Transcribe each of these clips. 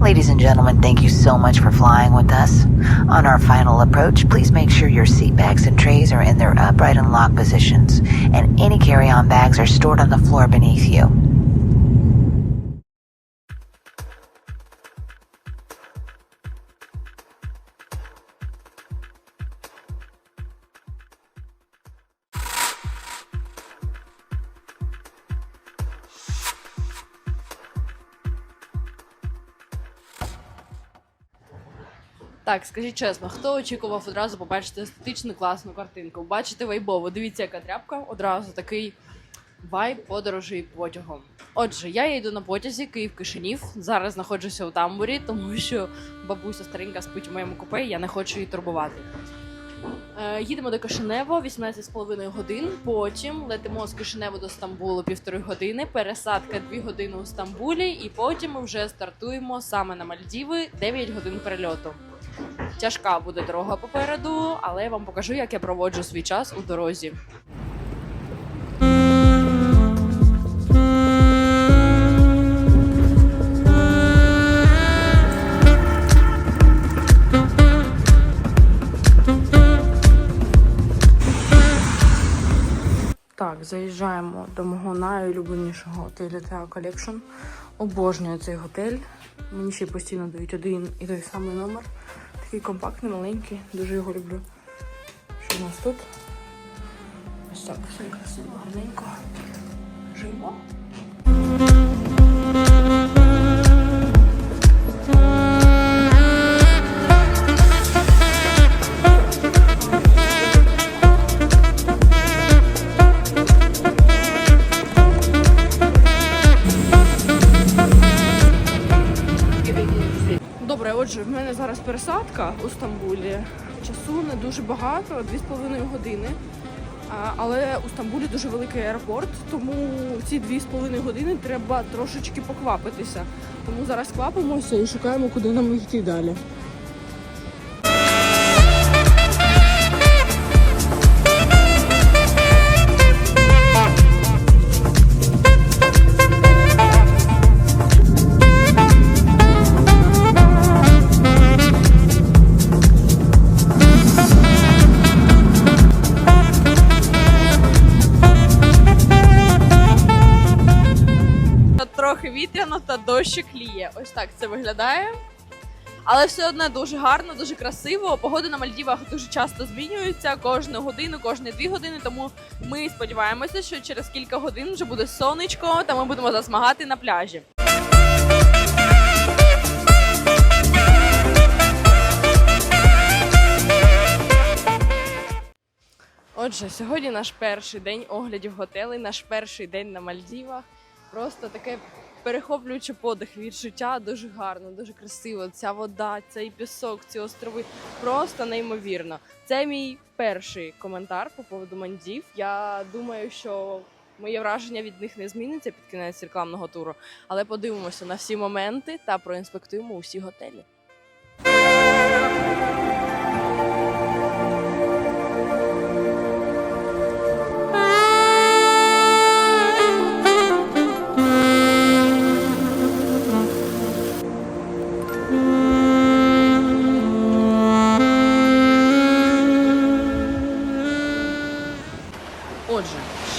Ladies and gentlemen, thank you so much for flying with us. On our final approach, please make sure your seat bags and trays are in their upright and locked positions, and any carry-on bags are stored on the floor beneath you. Так, скажіть чесно, хто очікував одразу побачити естетичну класну картинку? Бачите вайбово, дивіться, яка тряпка, одразу такий вайб подорожі потягом. Отже, я йду на потязі Київ Кишинів. Зараз знаходжуся у тамбурі, тому що бабуся старенька спить у моєму купе, і я не хочу її турбувати. Е, їдемо до Кишинева 18,5 годин. Потім летимо з Кишинева до Стамбулу півтори години. Пересадка 2 години у Стамбулі, і потім ми вже стартуємо саме на Мальдіви 9 годин перельоту. Тяжка буде дорога попереду, але я вам покажу, як я проводжу свій час у дорозі. Так, заїжджаємо до мого найулюбленішого готелю Teo Collection. Обожнюю цей готель. Мені ще постійно дають один і той самий номер. Такий компактний, маленький, дуже його люблю. Що в нас тут? Ось так, все красиво, гарненько. Живо. Отже, в мене зараз пересадка у Стамбулі. Часу не дуже багато, 2,5 години. Але у Стамбулі дуже великий аеропорт, тому ці 2,5 години треба трошечки поквапитися. Тому зараз квапимося і шукаємо, куди нам йти далі. Ліє. Ось так це виглядає. Але все одно дуже гарно, дуже красиво. Погода на Мальдівах дуже часто змінюється кожну годину, кожні дві години. Тому ми сподіваємося, що через кілька годин вже буде сонечко, та ми будемо засмагати на пляжі. Отже, сьогодні наш перший день оглядів готелей, наш перший день на Мальдівах. Просто таке перехоплююче подих відчуття, дуже гарно, дуже красиво. Ця вода, цей пісок, ці острови просто неймовірно. Це мій перший коментар по поводу Мальдів. Я думаю, що моє враження від них не зміниться під кінець рекламного туру, але подивимося на всі моменти та проінспектуємо усі готелі.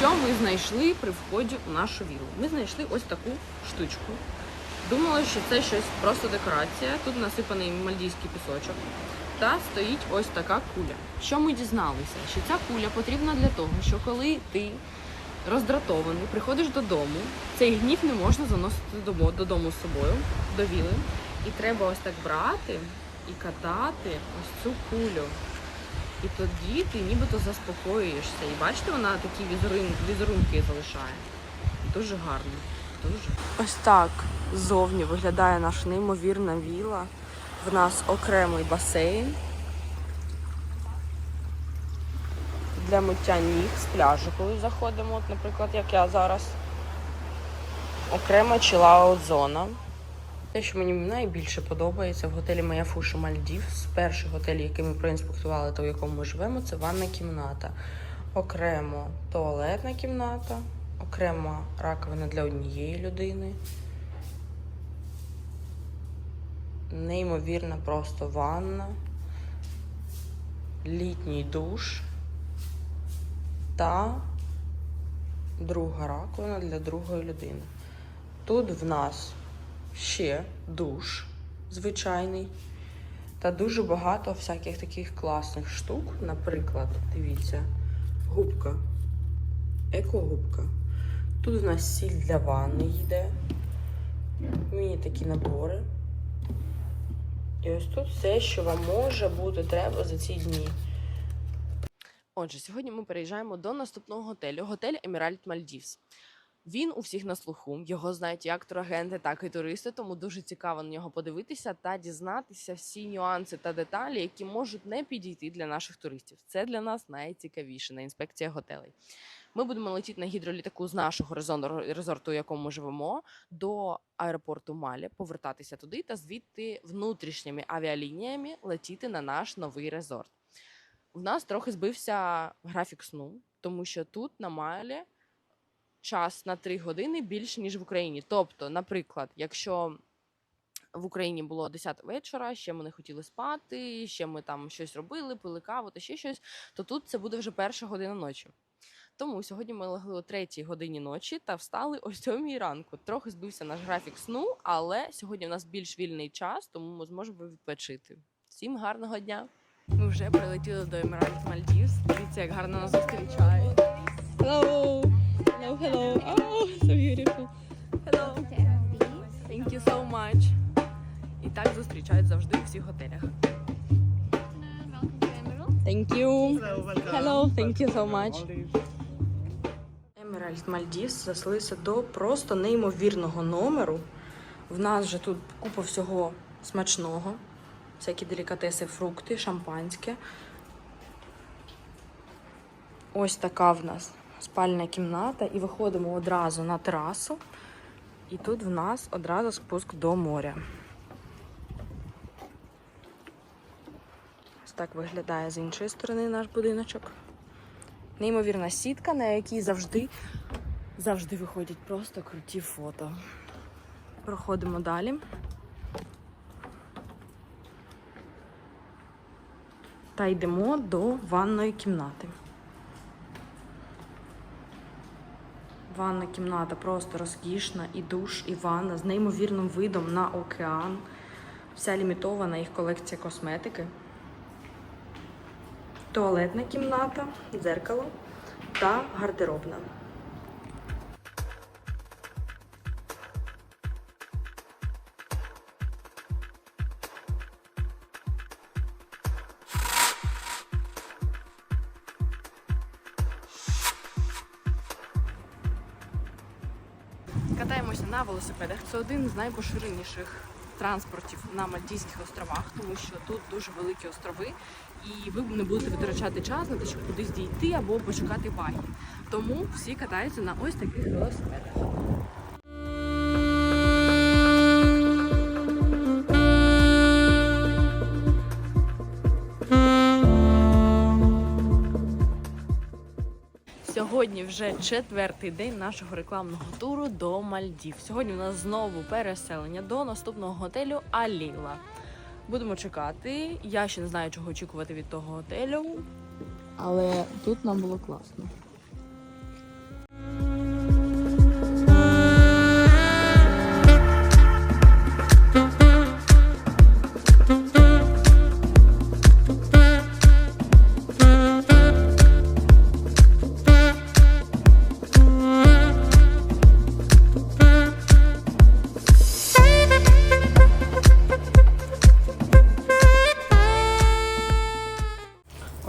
Що ми знайшли при вході у нашу віллу? Ми знайшли ось таку штучку. Думали, що це щось просто декорація. Тут насипаний мальдійський пісочок. Та стоїть ось така куля. Що ми дізналися? Що ця куля потрібна для того, що коли ти роздратований, приходиш додому, цей гнів не можна заносити додому з собою, до віли. І треба ось так брати і катати ось цю кулю. І тоді ти нібито заспокоюєшся. І бачите, вона такі візерунки, візерунки залишає. Дуже гарно. Дуже. Ось так ззовні виглядає наша неймовірна віла. В нас окремий басейн. Для миття ніг з пляжу, коли заходимо, от, наприклад, як я зараз. Окрема чилаут зона. Те, що мені найбільше подобається в готелі Моя Фуша Мальдів, з перших готелів, який ми проінспектували та в якому ми живемо, це ванна кімната. Окремо туалетна кімната, окрема раковина для однієї людини. неймовірна просто ванна, літній душ та друга раковина для другої людини. Тут в нас ще душ звичайний та дуже багато всяких таких класних штук. Наприклад, дивіться, губка, екогубка. Тут у нас сіль для ванни йде. Мені такі набори. І ось тут все, що вам може бути треба за ці дні. Отже, сьогодні ми переїжджаємо до наступного готелю готель Еміральд Мальдівс. Він у всіх на слуху. Його знають як турагенти, так і туристи, тому дуже цікаво на нього подивитися та дізнатися всі нюанси та деталі, які можуть не підійти для наших туристів. Це для нас найцікавіше на інспекціях готелей. Ми будемо летіти на гідролітаку з нашого резон- резорту, у якому ми живемо, до аеропорту Малі, повертатися туди та звідти внутрішніми авіалініями летіти на наш новий резорт. У нас трохи збився графік сну, тому що тут на Малі час на 3 години більше, ніж в Україні. Тобто, наприклад, якщо в Україні було 10 вечора, ще ми не хотіли спати, ще ми там щось робили, пили каву та ще щось, то тут це буде вже перша година ночі. Тому сьогодні ми легли о 3 годині ночі та встали о 7 ранку. Трохи збився наш графік сну, але сьогодні у нас більш вільний час, тому ми зможемо відпочити. Всім гарного дня! Ми вже прилетіли до Еміральд Мальдівс. Дивіться, як гарно нас зустрічають. Hello! Hello, hello! Oh, so beautiful! Hello! Thank you so much! І так зустрічають завжди у всіх готелях. Thank you! Hello, thank you so much! Емеральд Мальдівс заселився до просто неймовірного номеру. В нас же тут купа всього смачного. Всякі делікатеси, фрукти, шампанське. Ось така в нас спальня кімната. І виходимо одразу на терасу. І тут в нас одразу спуск до моря. Ось так виглядає з іншої сторони наш будиночок. Неймовірна сітка, на якій завжди, завжди виходять просто круті фото. Проходимо далі. Та йдемо до ванної кімнати. Ванна кімната просто розкішна, і душ, і ванна з неймовірним видом на океан. Вся лімітована їх колекція косметики. Туалетна кімната, дзеркало та гардеробна. Це один з найпоширеніших транспортів на Мальдійських островах, тому що тут дуже великі острови, і ви не будете витрачати час на те, щоб кудись дійти або почекати баги. Тому всі катаються на ось таких велосипедах. Вже четвертий день нашого рекламного туру до Мальдів. Сьогодні у нас знову переселення до наступного готелю Аліла. Будемо чекати. Я ще не знаю, чого очікувати від того готелю, але тут нам було класно.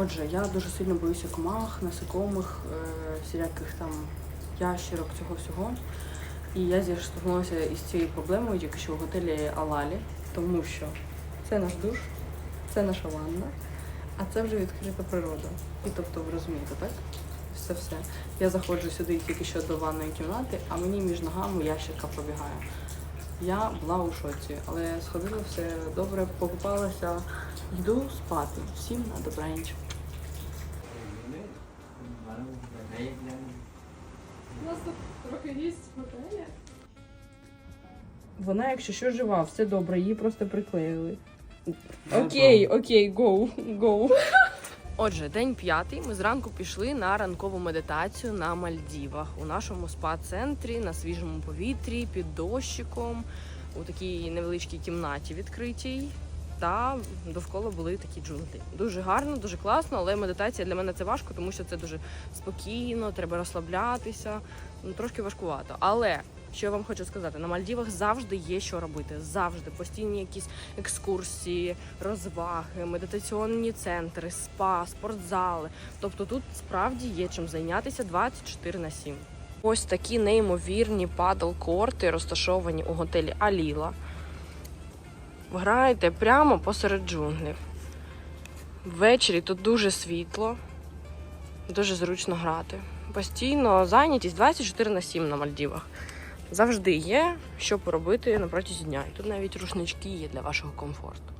Отже, я дуже сильно боюся комах, насекомих, е, всіляких там ящерок, цього всього. І я зіштовхнулася із цією проблемою тільки що в готелі Алалі, тому що це наш душ, це наша ванна, а це вже відкрита природа. І тобто ви розумієте, так? Все все. Я заходжу сюди тільки що до ванної кімнати, а мені між ногами ящерка пробігає. Я була у шоці, але сходила все добре, покупалася, йду спати. Всім на добраніч. У нас тут трохи є готелі. Вона, якщо що, жива, все добре, її просто приклеїли. Окей, окей, гоу, гоу. Отже, день п'ятий. Ми зранку пішли на ранкову медитацію на Мальдівах у нашому спа-центрі на свіжому повітрі, під дощиком, у такій невеличкій кімнаті відкритій. Та довкола були такі джунглі. Дуже гарно, дуже класно, але медитація для мене це важко, тому що це дуже спокійно, треба розслаблятися. Ну, трошки важкувато. Але що я вам хочу сказати, на Мальдівах завжди є що робити. Завжди постійні якісь екскурсії, розваги, медитаційні центри, спа, спортзали. Тобто тут справді є чим зайнятися 24 на 7. Ось такі неймовірні падл-корти розташовані у готелі Аліла. Граєте прямо посеред джунглів. Ввечері тут дуже світло, дуже зручно грати. Постійно зайнятість 24 на 7 на Мальдівах. Завжди є, що поробити на протязі дня. І тут навіть рушнички є для вашого комфорту.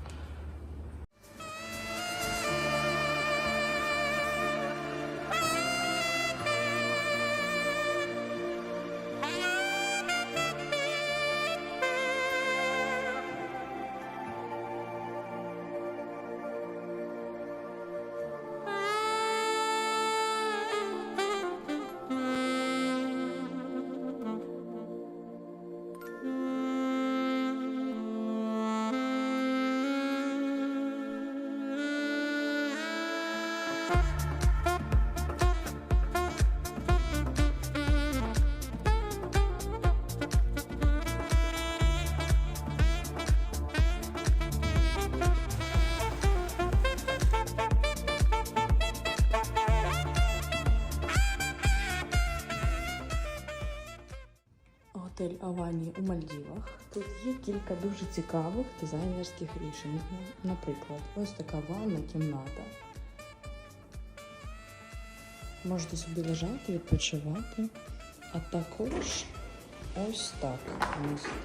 Готель Авані у Мальдівах. Тут є кілька дуже цікавих дизайнерських рішень. Ну, Наприклад, ось така ванна кімната. Можете собі лежати, відпочивати. А також ось так у.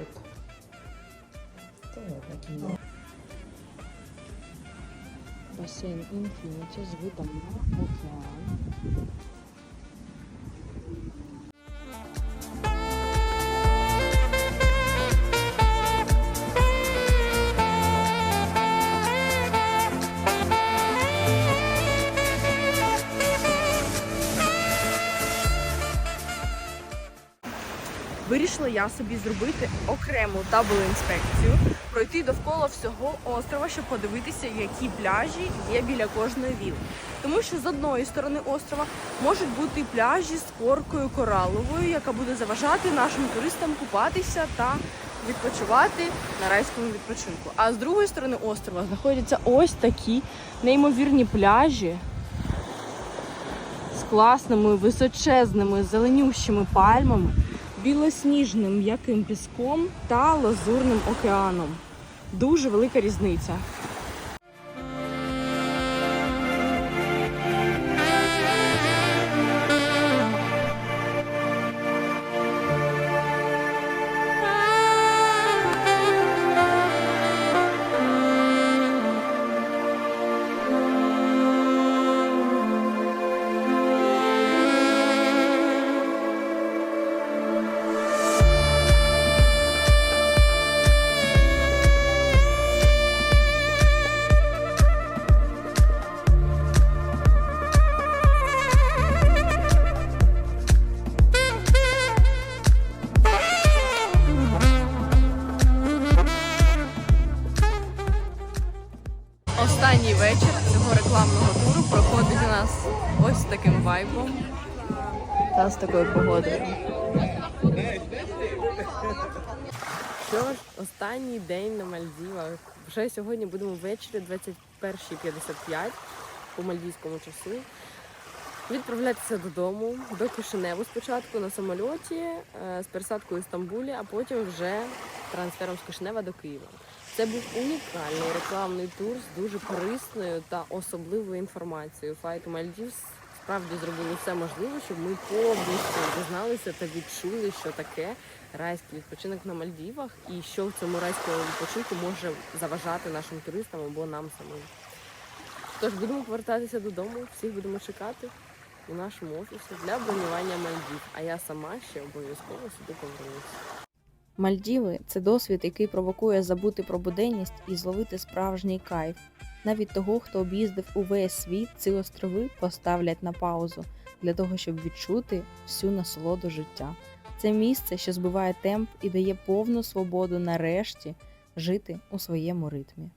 Басейн Infinity з видом на океан. Вирішила я собі зробити окрему дабл інспекцію, пройти довкола всього острова, щоб подивитися, які пляжі є біля кожної віли. Тому що з одної сторони острова можуть бути пляжі з коркою кораловою, яка буде заважати нашим туристам купатися та відпочивати на райському відпочинку. А з другої сторони острова знаходяться ось такі неймовірні пляжі класними височезними зеленющими пальмами, білосніжним м'яким піском та лазурним океаном. Дуже велика різниця. Та з такою погодою. Що ж, останній день на Мальдівах. Вже сьогодні будемо ввечері 21.55 по мальдівському часу. Відправлятися додому до Кишиневу спочатку на самольоті е, з пересадкою в Стамбулі, а потім вже трансфером з Кишинева до Києва. Це був унікальний рекламний тур з дуже корисною та особливою інформацією. Файт Мальдівс справді зробили все можливе, щоб ми повністю дізналися та відчули, що таке райський відпочинок на Мальдівах і що в цьому райському відпочинку може заважати нашим туристам або нам самим. Тож будемо повертатися додому, всіх будемо чекати у нашому офісі для бронювання Мальдів. А я сама ще обов'язково сюди повернуся. Мальдіви це досвід, який провокує забути про буденність і зловити справжній кайф. Навіть того, хто об'їздив увесь світ, ці острови поставлять на паузу для того, щоб відчути всю насолоду життя. Це місце, що збиває темп і дає повну свободу нарешті жити у своєму ритмі.